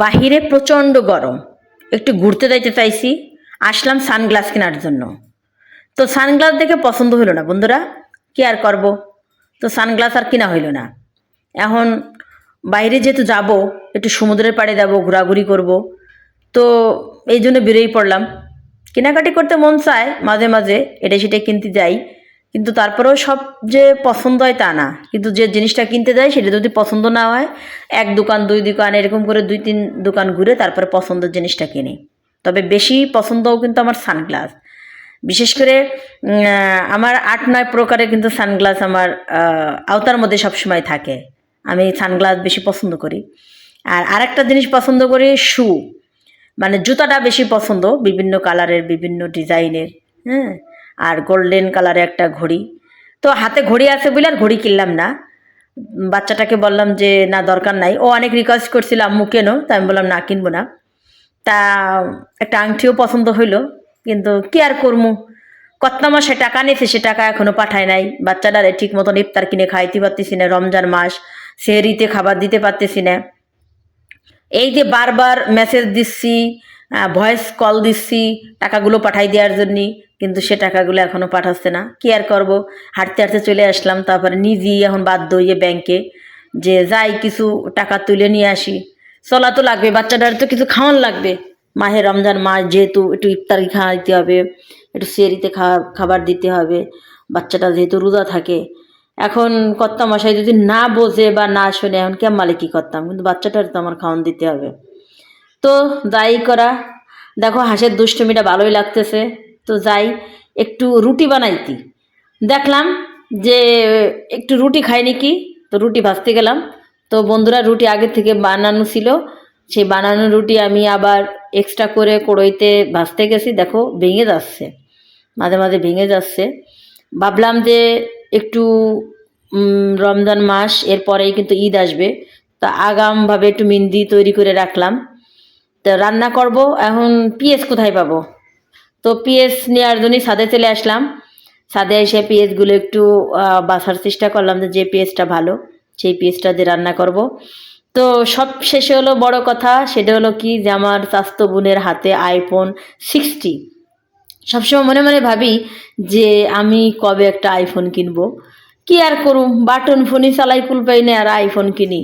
বাহিরে প্রচণ্ড গরম। একটু ঘুরতে যাইতে চাইছি, আসলাম সানগ্লাস কেনার জন্য। তো সানগ্লাস দেখে পছন্দ হলো না, বন্ধুরা, কি আর করব? তো সানগ্লাস আর কিনা হইল না। এখন বাইরে যেহেতু যাব, একটু সমুদ্রের পাড়ে যাব, ঘোরাঘুরি করব। তো এই জন্য বেরোই পড়লাম। কেনাকাটি করতে মন চায়, মাঝে মাঝে এটা সেটা কিনতে যাই। কিন্তু তারপরেও সব যে পছন্দ হয় তা না। কিন্তু যে জিনিসটা কিনতে যাই সেটা যদি পছন্দ না হয়, এক দোকান, দুই দোকান, এরকম করে দুই তিন দোকান ঘুরে তারপরে পছন্দের জিনিসটা কিনি। তবে বেশি পছন্দও কিন্তু আমার সানগ্লাস। বিশেষ করে আমার আট, নয় প্রকারের কিন্তু সানগ্লাস আমার আওতার মধ্যে সবসময় থাকে। আমি সানগ্লাস বেশি পছন্দ করি। আর আরেকটা জিনিস পছন্দ করি, শু। মানে জুতাটা বেশি পছন্দ, বিভিন্ন কালারের, বিভিন্ন ডিজাইনের হ্যাঁ? আর গোল্ডেন কালারের একটা ঘড়ি। তো হাতে ঘড়ি আছে বলে আর ঘড়ি কিনলাম না। বাচ্চাটাকে বললাম যে, না, দরকার নাই। ও অনেক রিকোয়েস্ট করছিল, আম্মু, কেনো? তা আমি বললাম, না, কিনবো না। তা একটা আংটিও পছন্দ হইল, কিন্তু কি আর করমু? কত মাসে টাকা নিয়েছে, সে টাকা এখনও পাঠায় নাই। বাচ্চাটারে ঠিক মতন ইফতার কিনে খাইতে পারতেছি না, রমজান মাস। সেহরিতে খাবার দিতে পারতেছি না। এই যে বারবার মেসেজ দিচ্ছি ভয়েস কল দিচ্ছি টাকাগুলো পাঠাই দেওয়ার জন্য কিন্তু সে টাকাগুলো এখনও পাঠাচ্ছে না। কি আর করব? হাঁটতে হাঁটতে চলে আসলাম, তারপরে নিজেই এখন বাধ্য হয়ে ব্যাংকে যে যাই কিছু টাকা তুলে নিয়ে আসি। চলা তো লাগবে, বাচ্চাটার তো কিছু খাওয়ান লাগবে। মাহে রমজান মাস যেহেতু একটু ইফতারি খাওয়াইতে হবে, একটু সেরিতে খাওয়া খাবার দিতে হবে, বাচ্চাটা যেহেতু রোজা থাকে। এখন কর্তা মশাই যদি না বোঝে বা না শোনে, এখন কেমালে কী করতাম? কিন্তু বাচ্চাটার তো আমার খাওয়ান দিতে হবে। তো যাই করা, দেখো হাঁসের দুষ্টমিটা ভালোই লাগতেছে। তো যাই, একটু রুটি বানাইতি দেখলাম যে একটু রুটি খাই নাকি তো রুটি ভাজতে গেলাম। তো বন্ধুরা, রুটি আগে থেকে বানানো ছিল। সেই বানানো রুটি আমি আবার এক্সট্রা করে কড়ইতে ভাজতে গেছি। দেখো, ভেঙে যাচ্ছে। মাঝে মাঝে ভেঙে যাচ্ছে। ভাবলাম যে একটু রমজান মাস, এরপরেই কিন্তু ঈদ আসবে। তা আগামভাবে একটু মিন্দি তৈরি করে রাখলাম। তো রান্না করব, এখন পিএস কোথায় পাবো? তো পিএস নেওয়ার জন্যই ছাদে চলে আসলাম। ছাদে এসে পিএসগুলো একটু বাছার চেষ্টা করলাম যে যে পিএসটা ভালো, সেই পিএসটা দিয়ে রান্না করব। তো সব শেষে হলো বড় কথা, সেটা হলো কি যে আমার স্বাস্থ্য বোনের হাতে আইফোন সিক্সটি সবসময় মনে মনে ভাবি যে আমি কবে একটা আইফোন কিনবো। কি আর করুম, বাটন ফোনই চালাই কুল পাই না, আর আইফোন কিনি।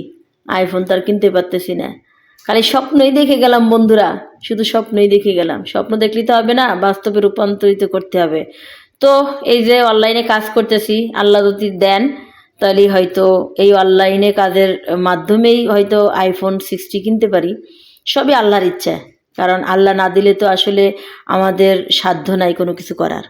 আইফোন তো আর কিনতে পারতেছি না। খালি স্বপ্নই দেখে গেলাম বন্ধুরা, শুধু স্বপ্নই দেখে গেলাম। স্বপ্ন দেখলে তো হবে না, বাস্তবে রূপান্তরিত করতে হবে। তো এই যে অনলাইনে কাজ করতেছি, আল্লাহ যদি দেন তাহলে হয়তো এই অনলাইনে কাজের মাধ্যমেই হয়তো আইফোন সিক্সটি কিনতে পারি। সবই আল্লাহর ইচ্ছা, কারণ আল্লাহ না দিলে তো আসলে আমাদের সাধ্য নাই কোনো কিছু করার।